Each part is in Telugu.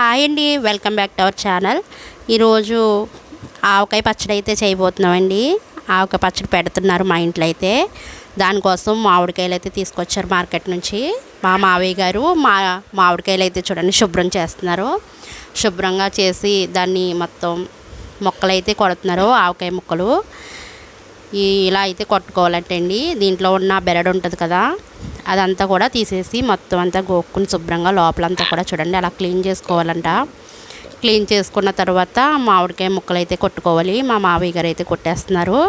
హాయ్ అండి welcome back to our channel. ఈరోజు ఆవకాయ పచ్చడి అయితే చేయబోతున్నామండి. ఆవకాయ పచ్చడి పెడుతున్నారు మా ఇంట్లో అయితే. దానికోసం మామిడికాయలు అయితే తీసుకొచ్చారు మార్కెట్ నుంచి. మా మావయ్య గారు మా మామిడికాయలు అయితే చూడండి శుభ్రం చేస్తున్నారు. శుభ్రంగా చేసి దాన్ని మొత్తం మొక్కలు అయితే కొడుతున్నారు ఆవకాయ ముక్కలు. ఇలా అయితే కొట్టుకోవాలంటే అండి దీంట్లో ఉన్న బెరడు ఉంటుంది కదా అదంతా కూడా తీసేసి మొత్తం అంతా గోక్కుని శుభ్రంగా లోపలంతా కూడా చూడండి అలా క్లీన్ చేసుకోవాలంట. క్లీన్ చేసుకున్న తర్వాత మామిడికాయ ముక్కలు అయితే కొట్టుకోవాలి. మా మావయ్య గారు అయితే కొట్టేస్తున్నారు.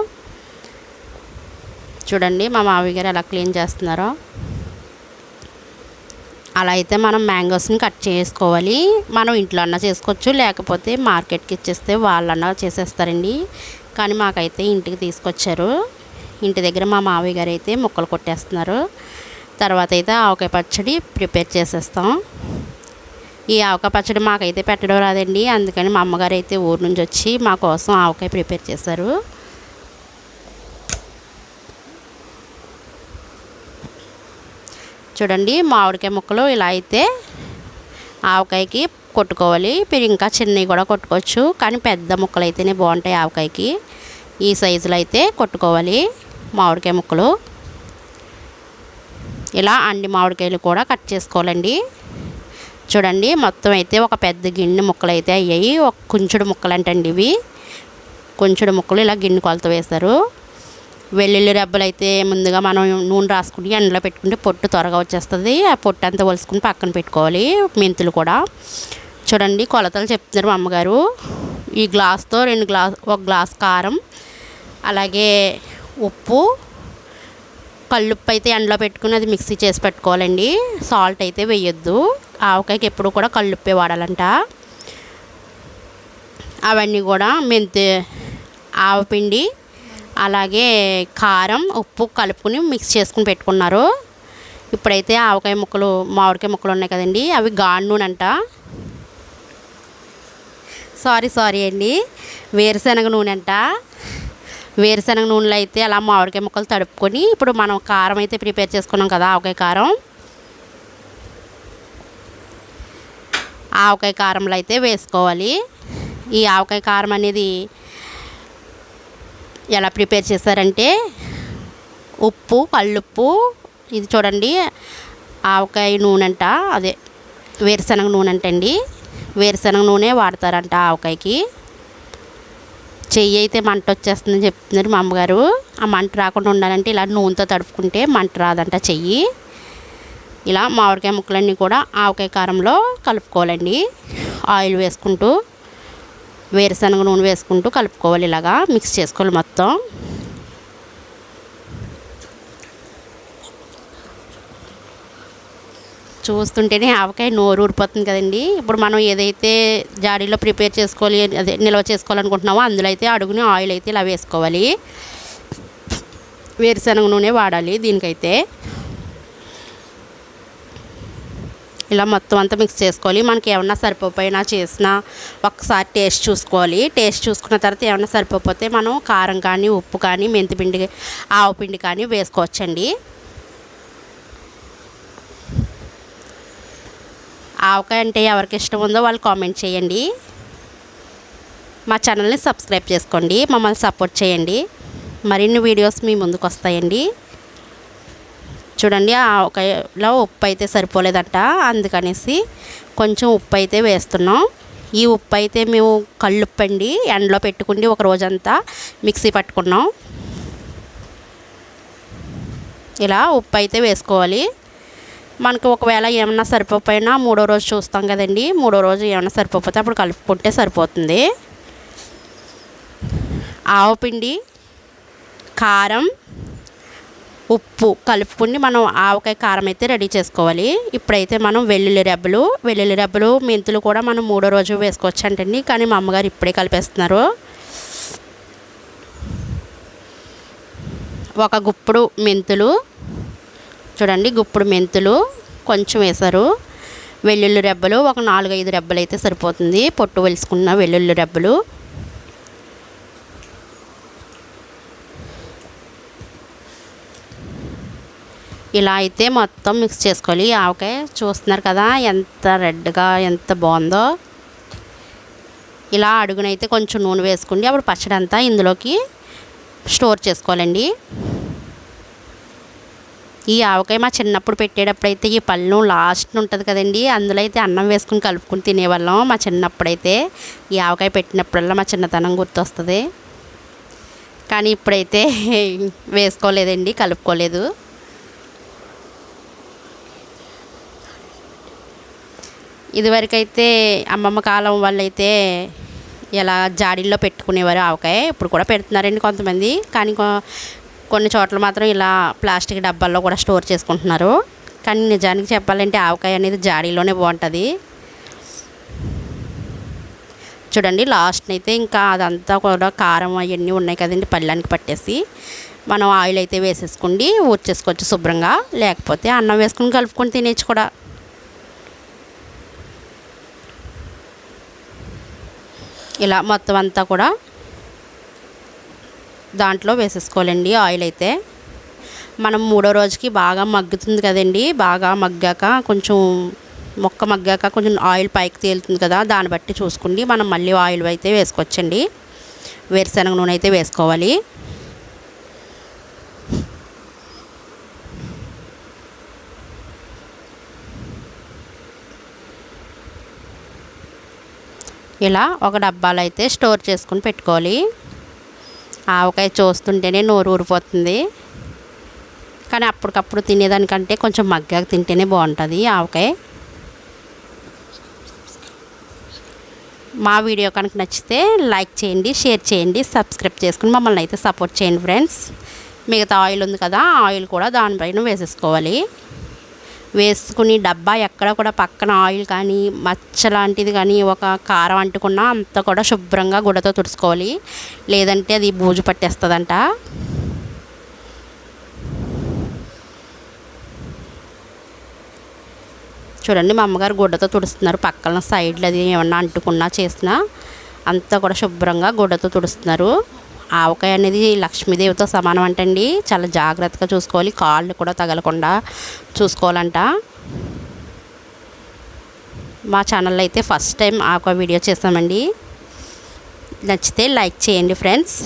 చూడండి మా మావయ్య గారు ఎలా క్లీన్ చేస్తున్నారో. అలా అయితే మనం మ్యాంగోస్ని కట్ చేసుకోవాలి. మనం ఇంట్లో అన్నా చేసుకోవచ్చు లేకపోతే మార్కెట్కి ఇచ్చేస్తే వాళ్ళన్నా చేసేస్తారండి. కానీ మాకైతే ఇంటికి తీసుకొచ్చారు. ఇంటి దగ్గర మా మావయ్య గారు అయితే ముక్కలు కొట్టేస్తున్నారు. తర్వాత అయితే ఆవకాయ పచ్చడి ప్రిపేర్ చేసేస్తాం. ఈ ఆవకాయ పచ్చడి మాకైతే పెట్టడం రాదండి. అందుకని మా అమ్మగారు అయితే ఊరు నుంచి వచ్చి మా కోసం ఆవకాయ ప్రిపేర్ చేశారు. చూడండి మామిడికాయ ముక్కలు ఇలా అయితే ఆవకాయకి కొట్టుకోవాలి. మీరు ఇంకా చిన్నవి కూడా కొట్టుకోవచ్చు. కానీ పెద్ద ముక్కలు అయితేనే బాగుంటాయి ఆవకాయకి. ఈ సైజులో అయితే కొట్టుకోవాలి మామిడికాయ ముక్కలు. ఇలా అన్ని మామిడికాయలు కూడా కట్ చేసుకోవాలండి. చూడండి మొత్తం అయితే ఒక పెద్ద గిన్నె ముక్కలు అయితే అయ్యాయి. ఒక కుంచుడు ముక్కలు అంటండి ఇవి. కుంచుడు ముక్కలు ఇలా గిన్నె కొలత వేస్తారు. వెల్లుల్లి రెబ్బలు అయితే ముందుగా మనం నూనె రాసుకుని ఎండలో పెట్టుకుంటే పొట్టు త్వరగా వచ్చేస్తుంది. ఆ పొట్టు అంతా ఒలుసుకుని పక్కన పెట్టుకోవాలి మెంతులు కూడా. చూడండి కొలతలు చెప్తున్నారు మా అమ్మగారు. ఈ గ్లాస్తో రెండు గ్లాస్ ఒక గ్లాస్ కారం అలాగే ఉప్పు కళ్ళుప్పు అయితే ఎండలో పెట్టుకుని అది మిక్సీ చేసి పెట్టుకోవాలండి. సాల్ట్ అయితే వేయొద్దు. ఆవకాయకి ఎప్పుడు కూడా కల్లుప్పే వాడాలంట. అవన్నీ కూడా మెంతి ఆవపిండి అలాగే కారం ఉప్పు కలుపుకుని మిక్స్ చేసుకుని పెట్టుకున్నారు. ఇప్పుడైతే ఆవకాయ ముక్కలు మామిడికాయ ముక్కలు ఉన్నాయి కదండి. అవి గాడి నూనె అంట సారీ సారీ అండి. వేరుశనగ నూనె అంట వేరుశనగ నూనెలో అయితే అలా మామిడికాయ ముక్కలు తడుపుకొని ఇప్పుడు మనం కారం అయితే ప్రిపేర్ చేసుకున్నాం కదా ఆవకాయ కారం. ఆవకాయ కారంలో అయితే వేసుకోవాలి. ఈ ఆవకాయ కారం అనేది ఎలా ప్రిపేర్ చేశారంటే ఉప్పు కల్లుప్పు ఇది చూడండి ఆవకాయ నూనె అంట అదే వేరుశనగ నూనె అంటండి వేరుశనగ నూనె వాడతారంట ఆవకాయకి. చెయ్యి అయితే మంట వచ్చేస్తుందని చెప్తున్నారు మా అమ్మగారు. ఆ మంట రాకుండా ఉండాలంటే ఇలా నూనెతో తడుపుకుంటే మంట రాదంట చెయ్యి. ఇలా మామిడికాయ ముక్కలన్నీ కూడా ఆవకాయ కారంలో కలుపుకోవాలండి. ఆయిల్ వేసుకుంటూ వేరుశనగ నూనె వేసుకుంటూ కలుపుకోవాలి ఇలాగా. మిక్స్ చేసుకోవాలి మొత్తం. చూస్తుంటేనే ఆవకాయ నోరు ఊరిపోతుంది కదండి. ఇప్పుడు మనం ఏదైతే జాడీలో ప్రిపేర్ చేసుకోవాలి అదే నిల్వ చేసుకోవాలనుకుంటున్నామో అందులో అయితే అడుగుని ఆయిల్ అయితే ఇలా వేసుకోవాలి. వేరుశనగ నూనె వాడాలి దీనికైతే. ఇలా మొత్తం అంతా మిక్స్ చేసుకోవాలి. మనకి ఏమన్నా సరిపోయినా చేసినా ఒకసారి టేస్ట్ చూసుకోవాలి. టేస్ట్ చూసుకున్న తర్వాత ఏమన్నా సరిపోతే మనం కారం కానీ ఉప్పు కానీ మెంతిపిండి ఆవపిండి కానీ వేసుకోవచ్చండి. ఆవకాయ అంటే ఎవరికి ఇష్టం ఉందో వాళ్ళు కామెంట్ చేయండి. మా ఛానల్ని సబ్స్క్రైబ్ చేసుకోండి మమ్మల్ని సపోర్ట్ చేయండి. మరిన్ని వీడియోస్ మీ ముందుకు వస్తాయండి. చూడండి ఆవకాయలో ఉప్పు అయితే సరిపోలేదంట అందుకనేసి కొంచెం ఉప్పు అయితే వేస్తున్నాం. ఈ ఉప్పు అయితే మేము కళ్ళుప్పండి ఎండలో పెట్టుకుని ఒక రోజంతా మిక్సీ పట్టుకున్నాం. ఇలా ఉప్పు అయితే వేసుకోవాలి. మనకు ఒకవేళ ఏమన్నా సరిపోయినా మూడో రోజు చూస్తాం కదండి. మూడో రోజు ఏమన్నా సరిపోతే అప్పుడు కలుపుకుంటే సరిపోతుంది. ఆవపిండి కారం ఉప్పు కలుపుకుని మనం ఆవకాయ కారం అయితే రెడీ చేసుకోవాలి. ఇప్పుడైతే మనం వెల్లుల్లి రెబ్బలు వెల్లుల్లి రెబ్బలు మెంతులు కూడా మనం మూడో రోజు వేసుకోవచ్చు అంటండి. కానీ మా అమ్మగారు ఇప్పుడే కలిపేస్తున్నారు. ఒక గుప్పుడు మెంతులు చూడండి గుప్పుడు మెంతులు కొంచెం వేశారు. వెల్లుల్లి రెబ్బలు ఒక నాలుగు ఐదు రెబ్బలు అయితే సరిపోతుంది. పొట్టు వెలుసుకున్న వెల్లుల్లి రెబ్బలు. ఇలా అయితే మొత్తం మిక్స్ చేసుకోవాలి. ఆవకాయ చూస్తున్నారు కదా ఎంత రెడ్గా ఎంత బాగుందో. ఇలా అడుగునైతే కొంచెం నూనె వేసుకోండి. అప్పుడు పచ్చడి అంతా ఇందులోకి స్టోర్ చేసుకోవాలండి. ఈ ఆవకాయ మా చిన్నప్పుడు పెట్టేటప్పుడు అయితే ఈ పళ్ళు లాస్ట్ ఉంటుంది కదండి అందులో అయితే అన్నం వేసుకుని కలుపుకుని తినేవాళ్ళం. మా చిన్నప్పుడైతే ఈ ఆవకాయ పెట్టినప్పుడల్లా మా చిన్నతనం గుర్తొస్తుంది. కానీ ఇప్పుడైతే వేసుకోలేదండి కలుపుకోలేదు. ఇదివరకైతే అమ్మమ్మ కాలం వాళ్ళైతే ఇలా జాడీల్లో పెట్టుకునేవారు ఆవకాయ ఇప్పుడు కూడా పెడుతున్నారండి కొంతమంది. కానీ కొన్ని చోట్ల మాత్రం ఇలా ప్లాస్టిక్ డబ్బాల్లో కూడా స్టోర్ చేసుకుంటున్నారు. కానీ నిజానికి చెప్పాలంటే ఆవకాయ అనేది జాడీలోనే బాగుంటుంది. చూడండి లాస్ట్ అయితే ఇంకా అదంతా కూడా కారం అవన్నీ ఉన్నాయి కదండి పళ్ళానికి పట్టేసి. మనం ఆయిల్ అయితే వేసేసుకోండి ఊర్చేసుకోవచ్చు శుభ్రంగా. లేకపోతే అన్నం వేసుకుని కలుపుకొని తినేచ్చు కూడా. ఇలా మొత్తం అంతా కూడా దాంట్లో వేసేసుకోవాలండి ఆయిల్ అయితే. మనం మూడో రోజుకి బాగా మగ్గుతుంది కదండి బాగా మగ్గాక కొంచెం మొక్క మగ్గాక కొంచెం ఆయిల్ పైకి తేలుతుంది కదా దాన్ని బట్టి చూసుకోండి. మనం మళ్ళీ ఆయిల్ అయితే వేసుకోవచ్చండి. వేరుశనగ నూనె అయితే వేసుకోవాలి. ఇలా ఒక డబ్బాలు అయితే స్టోర్ చేసుకుని పెట్టుకోవాలి. ఆవకాయ చూస్తుంటేనే నోరు ఊరిపోతుంది. కానీ అప్పటికప్పుడు తినేదానికంటే కొంచెం మగ్గాక తింటేనే బాగుంటుంది ఆవకాయ. మా వీడియో కనుక నచ్చితే లైక్ చేయండి షేర్ చేయండి సబ్స్క్రైబ్ చేసుకుని మమ్మల్ని అయితే సపోర్ట్ చేయండి ఫ్రెండ్స్. మిగతా ఆయిల్ ఉంది కదా ఆయిల్ కూడా దానిపైన వేసేసుకోవాలి. వేసుకుని డబ్బా ఎక్కడ కూడా పక్కన ఆయిల్ కానీ మచ్చ లాంటిది కానీ ఒక కారం అంటుకున్నా అంత కూడా శుభ్రంగా గుడతో తుడుచుకోవాలి. లేదంటే అది బూజు పట్టేస్తుందంట. చూడండి మా అమ్మగారు గుడ్డతో తుడుస్తున్నారు. పక్కన సైడ్లు అది ఏమన్నా అంటుకున్నా చేసినా అంతా కూడా శుభ్రంగా గుడ్డతో తుడుస్తున్నారు. ఆవకాయ అనేది లక్ష్మీదేవితో సమానం అంటండి. చాలా జాగ్రత్తగా చూసుకోవాలి. కాళ్ళు కూడా తగలకుండా చూసుకోవాలంట. మా ఛానల్లో అయితే ఫస్ట్ టైం ఆవకాయ వీడియో చేస్తామండి. నచ్చితే లైక్ చేయండి ఫ్రెండ్స్.